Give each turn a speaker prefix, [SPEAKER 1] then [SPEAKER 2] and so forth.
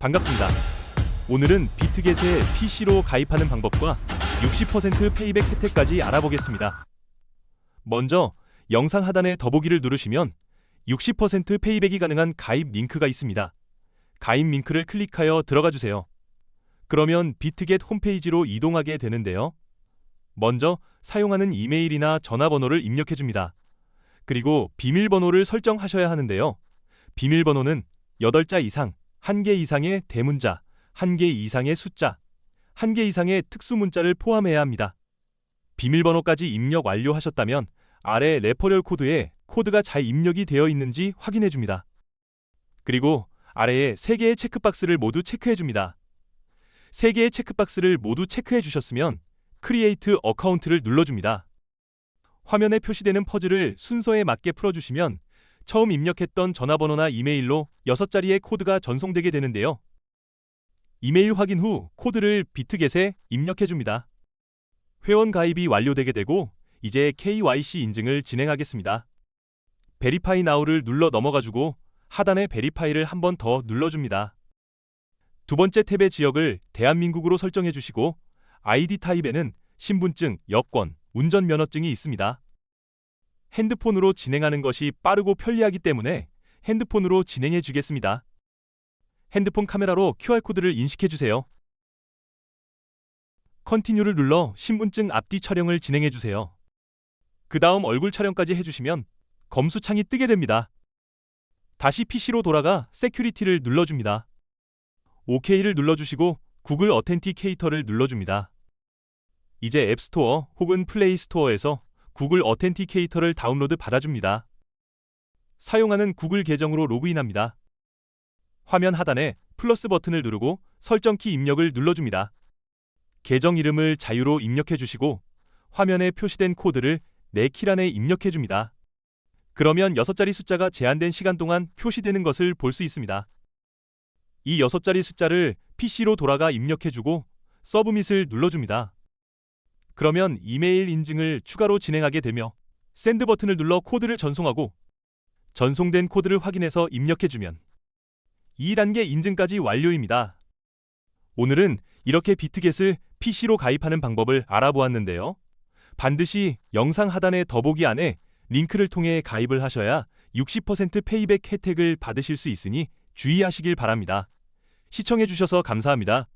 [SPEAKER 1] 반갑습니다. 오늘은 비트겟에 PC로 가입하는 방법과 60% 페이백 혜택까지 알아보겠습니다. 먼저 영상 하단의 더보기를 누르시면 60% 페이백이 가능한 가입 링크가 있습니다. 가입 링크를 클릭하여 들어가 주세요. 그러면 비트겟 홈페이지로 이동하게 되는데요. 먼저 사용하는 이메일이나 전화번호를 입력해 줍니다. 그리고 비밀번호를 설정하셔야 하는데요. 비밀번호는 8자 이상, 1개 이상의 대문자, 1개 이상의 숫자, 1개 이상의 특수 문자를 포함해야 합니다. 비밀번호까지 입력 완료하셨다면 아래 레퍼럴 코드에 코드가 잘 입력이 되어 있는지 확인해 줍니다. 그리고 아래에 3개의 체크박스를 모두 체크해 줍니다. 3개의 체크박스를 모두 체크해 주셨으면 크리에이트 어카운트를 눌러줍니다. 화면에 표시되는 퍼즐을 순서에 맞게 풀어주시면 처음 입력했던 전화번호나 이메일로 6자리의 코드가 전송되게 되는데요. 이메일 확인 후 코드를 비트겟에 입력해 줍니다. 회원 가입이 완료되게 되고 이제 KYC 인증을 진행하겠습니다. 베리파이 나우를 눌러 넘어가주고 하단의 베리파이를 한 번 더 눌러줍니다. 두 번째 탭의 지역을 대한민국으로 설정해 주시고 아이디 타입에는 신분증, 여권, 운전면허증이 있습니다. 핸드폰으로 진행하는 것이 빠르고 편리하기 때문에 핸드폰으로 진행해 주겠습니다. 핸드폰 카메라로 QR코드를 인식해 주세요. 컨티뉴를 눌러 신분증 앞뒤 촬영을 진행해 주세요. 그 다음 얼굴 촬영까지 해주시면 검수창이 뜨게 됩니다. 다시 PC로 돌아가 세큐리티를 눌러줍니다. OK를 눌러주시고 구글 어텐티케이터를 눌러줍니다. 이제 앱스토어 혹은 플레이 스토어에서 구글 어텐티케이터를 다운로드 받아줍니다. 사용하는 구글 계정으로 로그인합니다. 화면 하단에 플러스 버튼을 누르고 설정키 입력을 눌러줍니다. 계정 이름을 자유로 입력해 주시고 화면에 표시된 코드를 내 키란에 입력해 줍니다. 그러면 6자리 숫자가 제한된 시간 동안 표시되는 것을 볼 수 있습니다. 이 6자리 숫자를 PC로 돌아가 입력해 주고 서브밋을 눌러줍니다. 그러면 이메일 인증을 추가로 진행하게 되며 샌드 버튼을 눌러 코드를 전송하고 전송된 코드를 확인해서 입력해 주면 2단계 인증까지 완료입니다. 오늘은 이렇게 비트겟을 PC로 가입하는 방법을 알아보았는데요. 반드시 영상 하단의 더보기 안에 링크를 통해 가입을 하셔야 60% 페이백 혜택을 받으실 수 있으니 주의하시길 바랍니다. 시청해 주셔서 감사합니다.